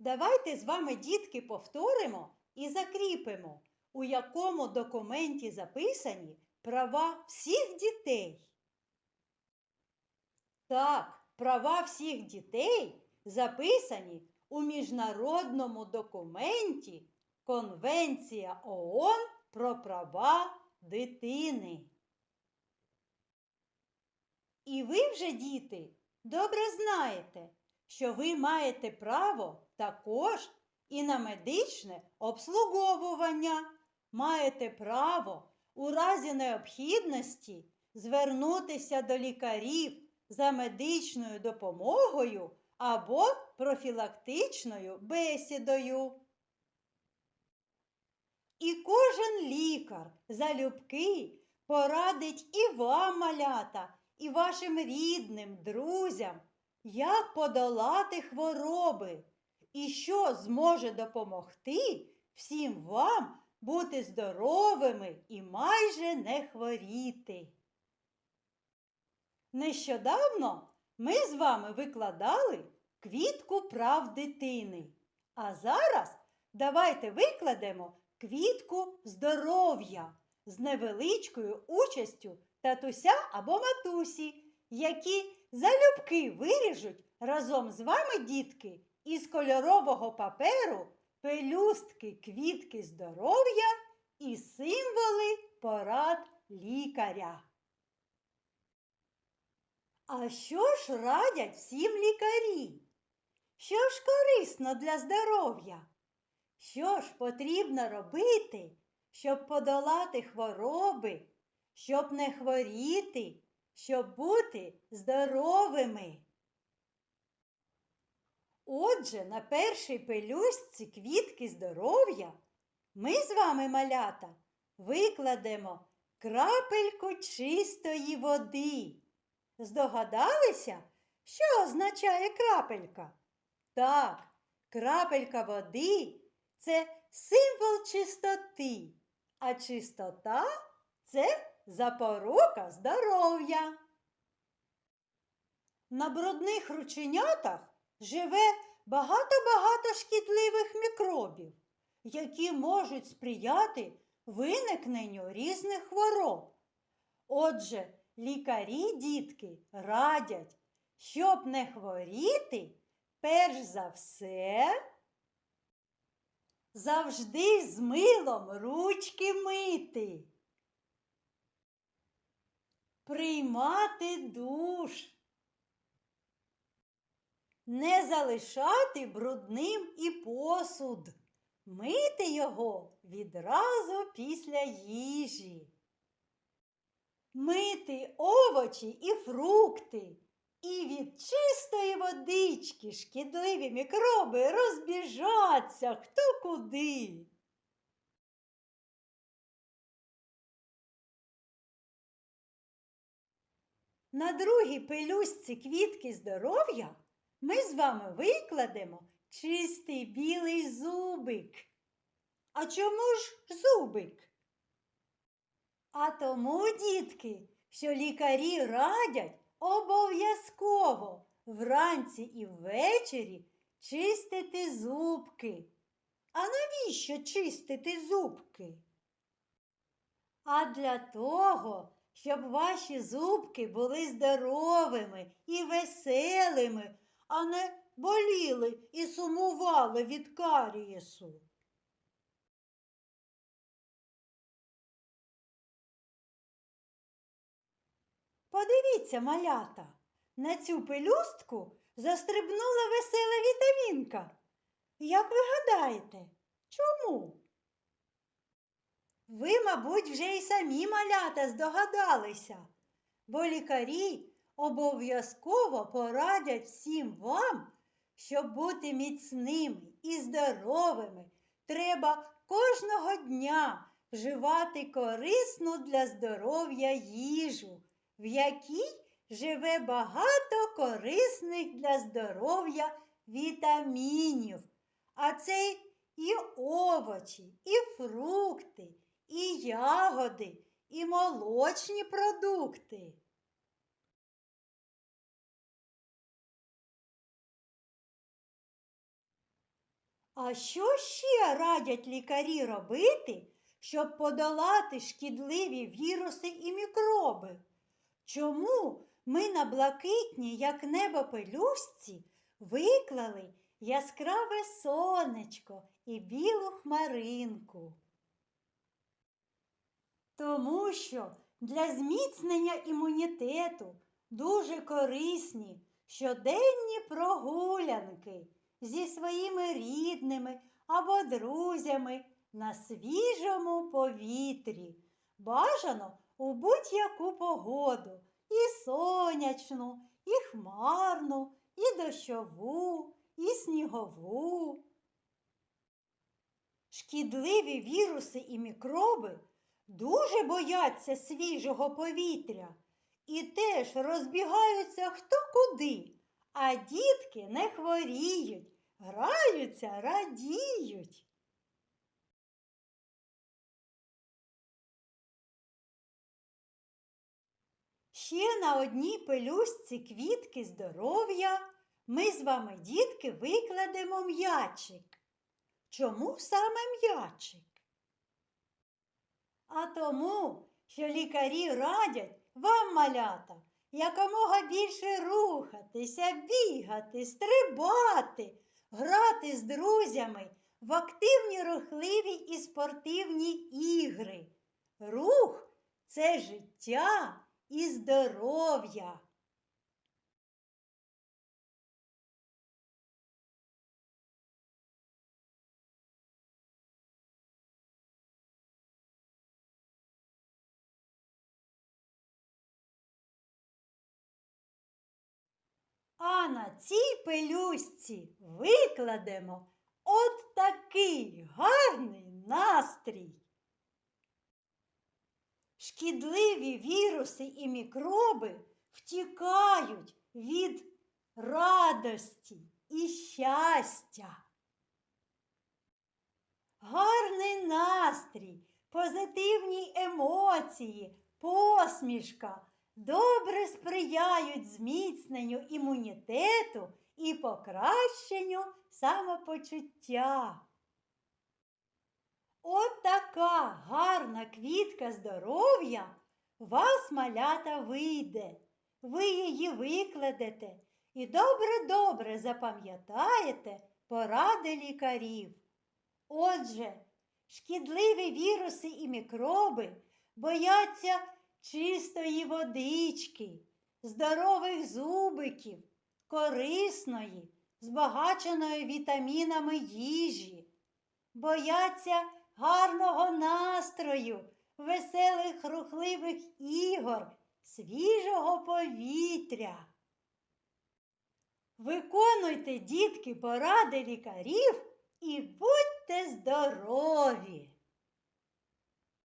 Давайте з вами, дітки, повторимо і закріпимо, у якому документі записані права всіх дітей. Так, права всіх дітей записані у міжнародному документі Конвенція ООН про права дитини. І ви вже, діти, добре знаєте, що ви маєте право також і на медичне обслуговування. Маєте право у разі необхідності звернутися до лікарів за медичною допомогою або профілактичною бесідою. І кожен лікар залюбки порадить і вам, малята, і вашим рідним, друзям, як подолати хвороби і що зможе допомогти всім вам бути здоровими і майже не хворіти. Нещодавно ми з вами викладали квітку прав дитини. А зараз давайте викладемо квітку здоров'я з невеличкою участю татуся або матусі, які залюбки виріжуть разом з вами, дітки, із кольорового паперу пелюстки квітки здоров'я і символи порад лікаря. А що ж радять всім лікарі? Що ж корисно для здоров'я? Що ж потрібно робити, щоб подолати хвороби, щоб не хворіти, щоб бути здоровими? Отже, на першій пелюстці квітки здоров'я ми з вами, малята, викладемо крапельку чистої води. Здогадалися, що означає крапелька? Так, крапелька води це символ чистоти, а чистота це запорука здоров'я. На брудних рученятах живе багато-багато шкідливих мікробів, які можуть сприяти виникненню різних хвороб. Отже, лікарі, дітки, радять, щоб не хворіти, перш за все, завжди з милом ручки мити, приймати душ, не залишати брудним і посуд, мити його відразу після їжі мити овочі і фрукти. І від чистої водички шкідливі мікроби розбіжаться хто куди. На другій пелюстці квітки здоров'я ми з вами викладемо чистий білий зубик. А чому ж зубик? А тому, дітки, що лікарі радять обов'язково вранці і ввечері чистити зубки. А навіщо чистити зубки? А для того, щоб ваші зубки були здоровими і веселими, а не боліли і сумували від карієсу. Подивіться, малята, на цю пелюстку застрибнула весела вітамінка. Як ви гадаєте, чому? Ви, мабуть, вже й самі малята здогадалися, бо лікарі обов'язково порадять всім вам, щоб бути міцними і здоровими, треба кожного дня вживати корисну для здоров'я їжу в якій живе багато корисних для здоров'я вітамінів. А це і овочі, і фрукти, і ягоди, і молочні продукти. А що ще радять лікарі робити, щоб подолати шкідливі віруси і мікроби? Чому ми на блакитній, як небо пелюстці, виклали яскраве сонечко і білу хмаринку? Тому що для зміцнення імунітету дуже корисні щоденні прогулянки зі своїми рідними або друзями на свіжому повітрі. Бажано у будь-яку погоду і сонячну, і хмарну, і дощову, і снігову. Шкідливі віруси і мікроби дуже бояться свіжого повітря і теж розбігаються хто куди, а дітки не хворіють, граються, радіють. Ще на одній пелюстці квітки здоров'я ми з вами, дітки, викладемо м'ячик. Чому саме м'ячик? А тому, що лікарі радять вам, малята, якомога більше рухатися, бігати, стрибати, грати з друзями в активні рухливі і спортивні ігри. Рух це життя і здоров'я. А на цій пелюстці викладемо от такий гарний настрій. Шкідливі віруси і мікроби втікають від радості і щастя. Гарний настрій, позитивні емоції, посмішка добре сприяють зміцненню імунітету і покращенню самопочуття. От така гарна квітка здоров'я вас, малята, вийде. Ви її викладете і добре-добре запам'ятаєте поради лікарів. Отже, шкідливі віруси і мікроби бояться чистої водички, здорових зубиків, корисної, збагаченої вітамінами їжі, бояться гарного настрою, веселих рухливих ігор, свіжого повітря. Виконуйте, дітки, поради лікарів і будьте здорові!